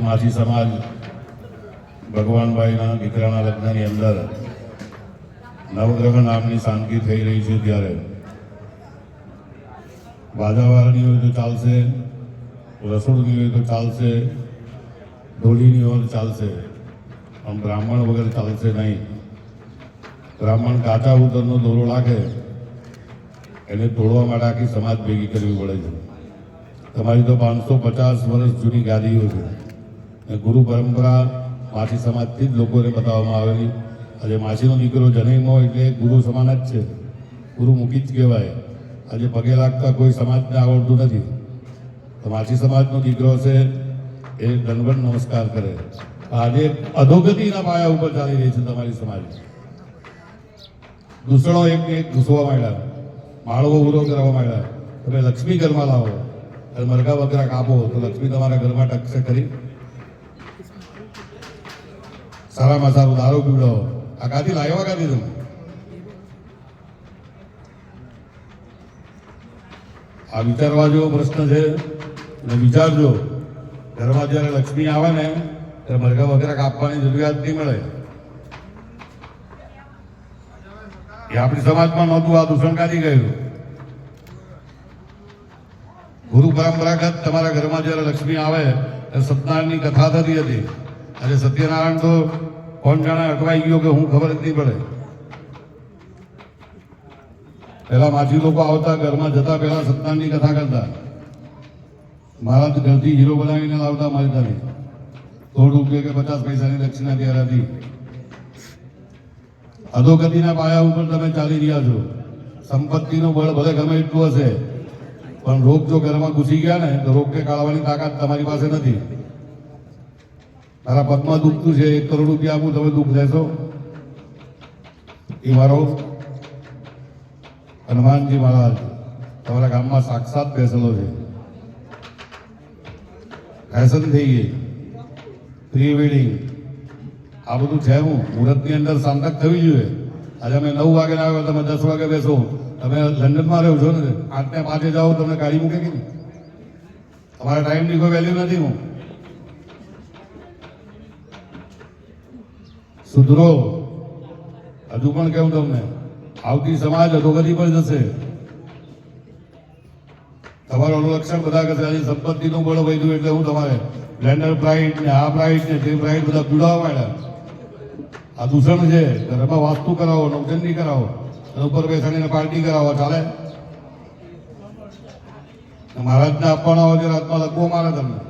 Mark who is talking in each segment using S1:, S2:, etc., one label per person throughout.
S1: માછી સમાજ, ભગવાનભાઈના દીકરાના લગ્નની અંદર નવગ્રહ નામની શાંતિ થઈ રહી છે ત્યારે. બાજાવાળાની હોય તો ચાલશે, રસોડની હોય તો ચાલશે ઢોલીની હોય ચાલશે, પણ બ્રાહ્મણ વગર ચાલશે નહીં. બ્રાહ્મણ કાચા ઉતરનો દોરો લાગે એને તોડવા માટે આખી સમાજ ભેગી કરવી પડે છે. તમારી તો પાંચસો પચાસ વર્ષ જૂની ગાદીઓ છે. ગુરુ પરંપરા માછી સમાજથી જ લોકોને બતાવવામાં આવેલી. આજે માછીનો દીકરો જન્મ હોય એટલે ગુરુ સમાન જ છે. ગુરુ મૂકી જ કહેવાય. આજે પગે લાગતા કોઈ સમાજને આવડતું નથી. તો માછી સમાજનો દીકરો છે એ દંડવત નમસ્કાર કરે. આજે અધોગતિના પાયા ઉપર ચાલી રહી છે તમારી સમાજ. દૂષણો એક એક ઘૂસવા માંડ્યા. માળવો ઉરો કરવા માંડ્યા. તમે લક્ષ્મી ઘરમાં લાવો. અને મરઘા બકરા કાપો તો લક્ષ્મી તમારા ઘરમાં ટકશે ખરી. સારામાં સારું દારૂ પીવડાવો. આ કાથી લાવ્યા કાથી તમે? આ વિચારવા જેવો પ્રશ્ન છે. અને વિચારજો ઘરમાં જ્યારે લક્ષ્મી આવે ને, ત્યારે મરઘા વગેરે કાપવાની જરૂરિયાત નહીં મળે. એ આપણી સમાજમાં નહોતું, આ દૂષણ કાઢી ગયું. ગુરુ પરંપરાગત તમારા ઘરમાં જ્યારે લક્ષ્મી આવે, ત્યારે સત્યનારાયણની કથા થતી હતી. આજે સત્યનારાયણ તો કોણ જાણે અટવાઈ ગયો કે હું ખબર જ નહીં પડે. પેલા માછી લોકો આવતા ઘરમાં જતા પહેલા સત્યનારાયણની કથા કરતા. મારા ઘરથી હીરો બનાવીને લાવતા મારી તારી દોઢ રૂપિયા કે પચાસ પૈસાની દક્ષિણા ત્યારે હતી અધોગતિના પાયા ઉપર તમે ચાલી રહ્યા છો. સંપત્તિનું બળ ભલે ગમે એટલું હશે, પણ રોગ જો ઘરમાં ઘૂસી ગયા ને, તો રોગને કાઢવાની તાકાત તમારી પાસે નથી. તારા પગમાં દુખતું છે, એક કરોડ રૂપિયા આપું, તમે દુઃખ લેશો એ મારો હનુમાનજી મહારાજ તમારા ગામમાં સાક્ષાત બેસેલો છે. ફેશન થઈ ગઈ. પ્રી વેડિંગ આ બધું છે હું, મુહૂર્તની અંદર સાંતક થવી જોઈએ. આજે અમે નવ વાગે ના આવ્યો, તમે દસ વાગે બેસો. તમે લંડનમાં રહો છો ને, આઠને પાંચે જાઓ, તમને ગાડી મૂકે કે નહીં? તમારા ટાઈમની કોઈ વેલ્યુ નથી હું. સુધરો. હજુ પણ કેવું તમને, આવતી સમાજ અધોગતિ પર જશે. તમારું અનુલક્ષણ બધા કરશે. આજે સંપત્તિનું બળ વધ્યું એટલે હું તમારે લેન્ડર પ્રાઇડ ને આ પ્રાઇડ ને તે પ્રાઇડ બધા પીડાવા માંડ્યા. આ દૂષણ છે. ઘરમાં વાસ્તુ કરાવો નવચંદી કરાવો. ઉપર બેસાડીને પાર્ટી કરાવો, ચાલે? મહારાજને આપવાના હોય રાતમાં લખવો મારે તમને.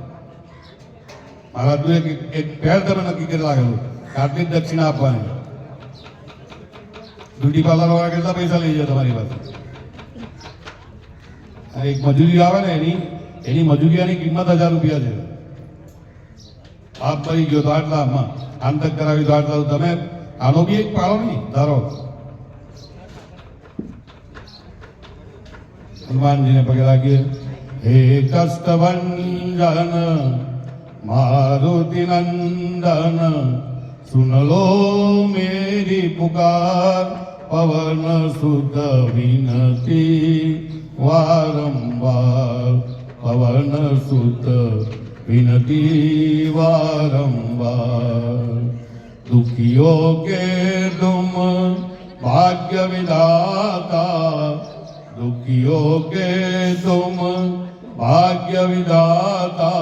S1: મહારાજનું એક એક પહેર તમે નક્કી કરી લાગેલું આટલી દક્ષિણા આપવાની બ્યુટી પાર્લર વાળા કેટલા પૈસા લઈ જાય તમારી પાસે? એક મજૂરી આવે ને એની એની મજૂરિયાની કિંમત હજાર રૂપિયા છે. આપ કરી ગયો તો આટલામાં આમ તક કરાવી તો આટલા. તમે આનો બી એક પાડો નહીં, ધારો. હનુમાનજીને પગે લાગીએ. હે કષ્ટભંજન, મારુતિ નંદન सुन लो मेरी पुकार पवन सुत विनती वारंवार पवन सुत विनती वारंवार दुखियों के तुम भाग्य विधाता दुखियों के तुम भाग्य विधाता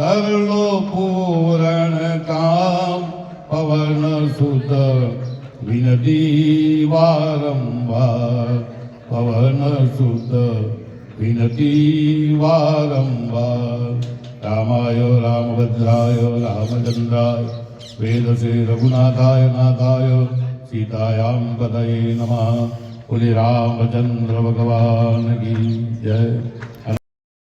S1: कर लो पूरण का સુત વિનતી વારંવાર પવન સુત વિનતી વારંવાર રામાય રામભદ્રાય રામચંદ્રાય વેદસે રઘુનાથાય નાથાય સીતાયામ પદયે નમઃ પુલી રામચંદ્ર ભગવાન જય